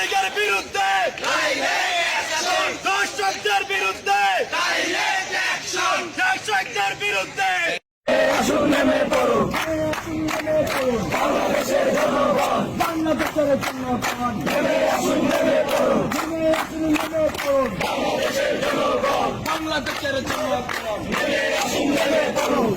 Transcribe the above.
দর্শকদের বিরুদ্ধে। দর্শকদের বিরুদ্ধে। দর্শকদের বিরুদ্ধে। আসুন নেমে পড়ুন। বাংলাদেশের জনগণ। বাংলাদেশের জনগণ। নেমে আসুন নেমে পড়ুন। নেমে আসুন নেমে পড়ুন। বাংলাদেশের জনগণ বাংলাদেশের জনগণ। নেমে আসুন নেমে পড়ুন।